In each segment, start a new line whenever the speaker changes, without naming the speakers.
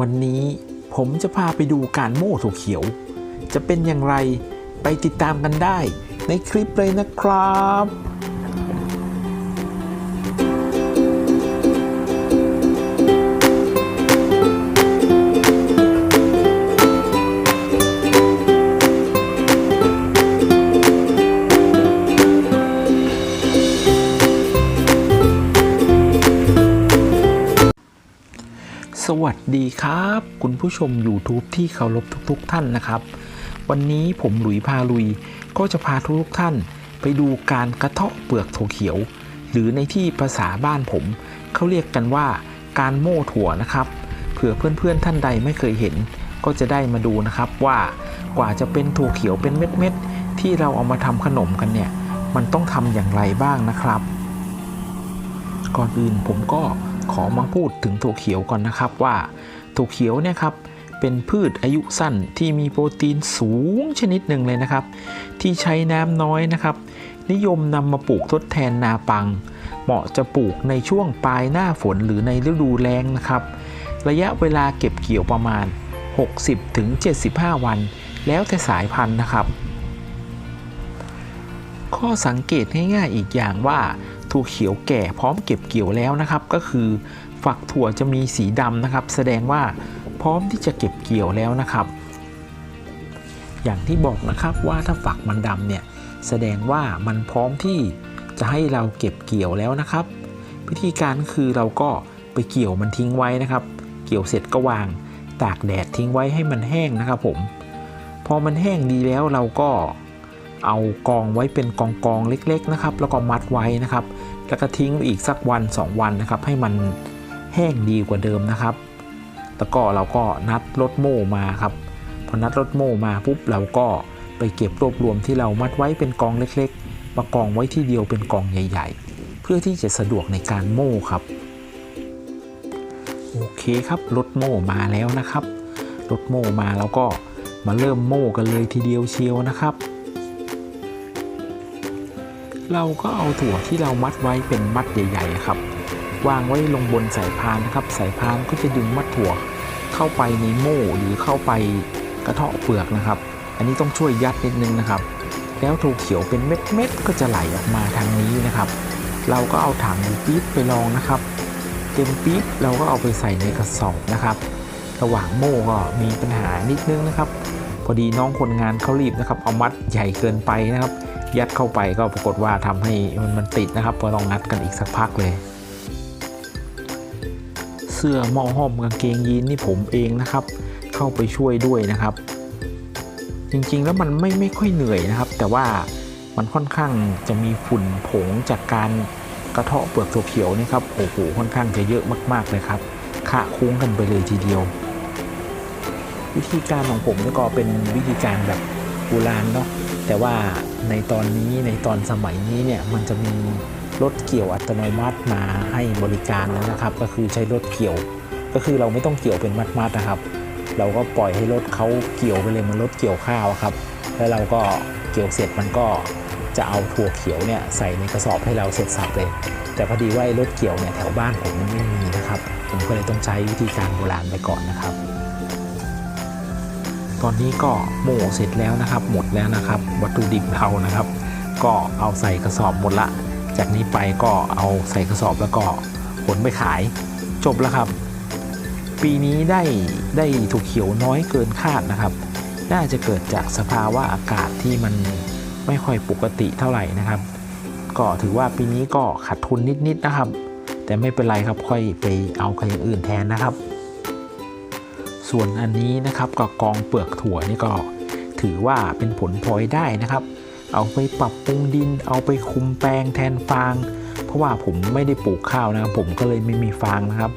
วันนี้ผมจะพาไปดูการโม่ถั่วเขียว จะเป็นอย่างไรไปติดตามกันได้ในคลิปเลยนะครับ สวัสดีครับ คุณผู้ชม YouTube ที่เคารพทุกๆทท่านนะครับ วันนี้ผมหลุยพาลุย ก็จะพาทุกท่าน ไปดูการกระเทาะเปลือกถั่วเขียว หรือในที่ภาษาบ้านผม เขาเรียกกันว่าการโม่ถั่วนะครับเผื่อเพื่อนๆท่านใดไม่เคยเห็น ก็จะได้มาดูนะครับว่ากว่าจะเป็นถั่วเขียวเป็นเม็ดๆที่เราเอามาทำขนมกันเนี่ยมันต้องทำอย่างไรบ้างนะครับ ก่อนอื่นผมก็ ขอมาพูดถึงถั่วเขียวก่อนนะครับว่าถั่วเขียวเนี่ยครับเป็นพืชอายุสั้นที่มีโปรตีนสูงชนิดหนึ่งเลยนะครับ ที่ใช้น้ำน้อยนะครับ นิยมนำมาปลูกทดแทนนาปัง เหมาะจะปลูกในช่วงปลายหน้าฝนหรือในฤดูแล้งนะครับ ระยะเวลาเก็บเกี่ยวประมาณ 60-75 วัน แล้วแต่สายพันธุ์นะครับ ข้อสังเกตง่ายๆอีกอย่างว่า ถั่วเขียวแก่พร้อมเก็บเกี่ยวแล้วนะครับ ก็คือฝักถั่วจะมีสีดำนะครับ แสดงว่าพร้อมที่จะเก็บเกี่ยวแล้วนะครับ อย่างที่บอกนะครับว่าถ้าฝักมันดำเนี่ยแสดงว่ามันพร้อมที่จะให้เราเก็บเกี่ยวแล้วนะครับ วิธีการคือเราก็ไปเกี่ยวมันทิ้งไว้นะครับ เกี่ยวเสร็จก็วางตากแดดทิ้งไว้ให้มันแห้งนะครับผม พอมันแห้งดีแล้วเราก็ เอากองไว้เป็นกองกองเล็ก ๆนะครับ แล้วก็มัดไว้นะครับ แล้วก็ทิ้งอีกสักวัน 2 วันนะครับ ให้มันแห้งดีกว่าเดิมนะครับ แล้วก็เราก็นัดรถโม่มาครับพอนัดรถโม่มาปุ๊บเราก็ไปเก็บรวบรวมที่เรามัดไว้เป็นกองเล็กๆมากองไว้ที่เดียวเป็นกองใหญ่ ๆ เพื่อที่จะสะดวกในการโม่ครับโอเคครับรถโม่มาแล้วนะครับรถโม่มาแล้วก็มาเริ่มโม่กันเลยทีเดียวเชียวนะครับ เราก็เอาถั่วที่เรามัดไว้เป็นมัดใหญ่ๆครับ วางไว้ลงบนสายพานนะครับ สายพานก็จะดึงมัดถั่วเข้าไปในโม่หรือเข้าไปกระเทาะเปลือกนะครับ อันนี้ต้องช่วยยัดนิดนึงนะครับ แล้วถั่วเขียวเป็นเม็ดๆก็จะไหลออกมาทางนี้นะครับ เราก็เอาถังปี๊บไปลองนะครับเต็มปี๊บเราก็เอาไปใส่ในกระสอบนะครับ ระหว่างโม่ก็มีปัญหานิดนึงนะครับ พอดีน้องคนงานเขารีบนะครับ เอามัดใหญ่เกินไปนะครับ ยัดเข้าไปก็ปรากฏว่าทำให้มันมันติดนะครับก็ต้องงัดกันอีกสักพักเลย เสื้อหม้อห้อมกางเกงยีนนี่ผมเองนะครับ เข้าไปช่วยด้วยนะครับ จริงๆแล้วมันไม่ไม่ค่อยเหนื่อยนะครับ แต่ว่ามันค่อนข้างจะมีฝุ่นผงจากการกระเทาะเปลือกถั่วเขียวนี่ครับโอ้โหค่อนข้างจะเยอะมากๆเลยครับขะคุ้งกันไปเลยทีเดียว วิธีการของผมก็เป็นวิธีการแบบโบราณเนาะแต่ว่า ในตอนนี้ในตอนสมัยนี้เนี่ยมันจะมีรถเกี่ยวอัตโนมัติมาให้บริการแล้วนะครับ ก็คือใช้รถเกี่ยว ก็คือเราไม่ต้องเกี่ยวเป็นมัดๆนะครับ เราก็ปล่อยให้รถเขาเกี่ยวไปเลยมันรถเกี่ยวข้าวครับ แล้วเราก็เกี่ยวเสร็จมันก็จะเอาถั่วเขียวเนี่ยใส่ในกระสอบให้เราเสร็จสับเลย แต่พอดีว่าไอ้รถเกี่ยวเนี่ยแถวบ้านผมมันไม่มีนะครับ ผมก็เลยต้องใช้วิธีการโบราณไปก่อนนะครับ ตอนนี้ก็โม่เสร็จแล้วนะครับ หมดแล้วนะครับ วัตถุดิบเรานะครับ ก็เอาใส่กระสอบหมดละ จากนี้ไปก็เอาใส่กระสอบแล้วก็ขนไปขาย จบแล้วครับ ปีนี้ได้ได้ถูกเขียวน้อยเกินคาดนะครับ น่าจะเกิดจากสภาวะอากาศที่มันไม่ค่อยปกติเท่าไหร่นะครับ ก็ถือว่าปีนี้ก็ขาดทุนนิดๆนะครับ แต่ไม่เป็นไรครับค่อยไปเอากับอย่างอื่นแทนนะครับ ส่วนอันนี้นะครับก็กองเปลือกถั่วนี่ก็ถือว่าเป็นผลพลอยได้นะครับ เอาไปปรับปรุงดิน เอาไปคุมแปลงแทนฟาง เพราะว่าผมไม่ได้ปลูกข้าวนะครับ ผมก็เลยไม่มีฟางนะครับ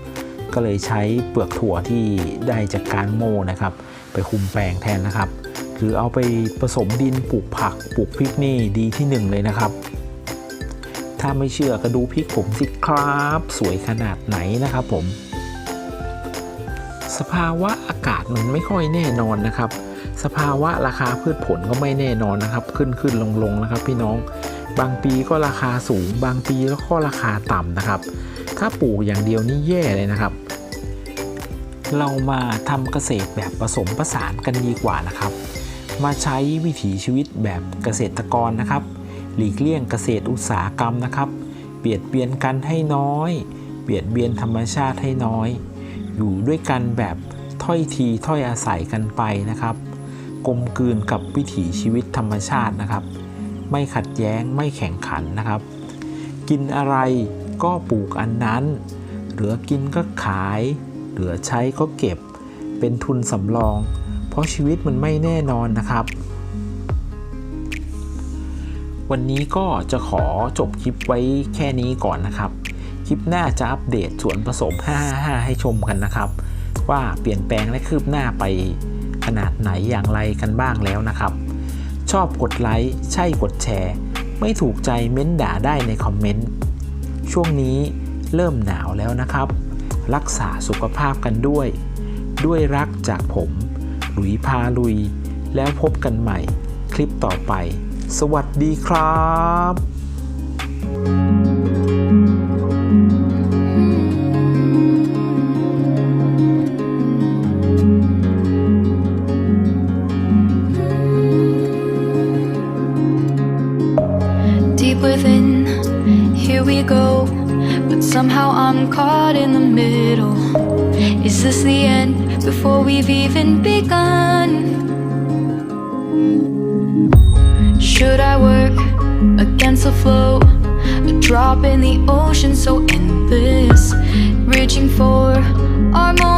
ก็เลยใช้เปลือกถั่วที่ได้จากการโม่นะครับ ไปคุมแปลงแทนนะครับ หรือเอาไปผสมดินปลูกผักปลูกพริกนี่ดีที่หนึ่งเลยนะครับ ถ้าไม่เชื่อก็ดูพริกผมสิครับ สวยขนาดไหนนะครับผม สภาวะอากาศมันไม่ค่อยแน่นอนนะครับ สภาวะราคาพืชผลก็ไม่แน่นอนนะครับ ขึ้นขึ้นลงลงนะครับ พี่น้อง บางปีก็ราคาสูง บางปีแล้วก็ราคาต่ำนะครับ ถ้าปลูกอย่างเดียวนี่แย่เลยนะครับ เรามาทำเกษตรแบบผสมผสานกันดีกว่านะครับ มาใช้วิถีชีวิตแบบเกษตรกรนะครับ หลีกเลี่ยงเกษตรอุตสาหกรรมนะครับ เบียดเบียนกันให้น้อย เบียดเบียนธรรมชาติให้น้อย อยู่ด้วยกันแบบถ้อยทีถ้อยอาศัยกันไปนะครับ กลมกลืนกับวิถีชีวิตธรรมชาตินะครับ ไม่ขัดแย้งไม่แข่งขันนะครับ กินอะไรก็ปลูกอันนั้น เหลือกินก็ขาย เหลือใช้ก็เก็บ เป็นทุนสำรอง เพราะชีวิตมันไม่แน่นอนนะครับ วันนี้ก็จะขอจบคลิปไว้แค่นี้ก่อนนะครับ คลิปหน้าจะอัปเดตส่วนผสม 555 ให้ชมกันนะครับ ว่าเปลี่ยนแปลงและคืบหน้าไปขนาดไหนอย่างไรกันบ้างแล้วนะครับ ชอบกดไลค์ใช่กดแชร์ ไม่ถูกใจเม้นด่าได้ในคอมเมนต์ช่วงนี้เริ่มหนาวแล้วนะครับ รักษาสุขภาพกันด้วย ด้วยรักจากผม หลุยพาลุย แล้วพบกันใหม่ คลิปต่อไป สวัสดีครับ
deep within. Here we go, but somehow I'm caught in the middle. Is this the end before we've even begun? Should I work against the flow? A drop in the ocean so endless. Reaching for our moments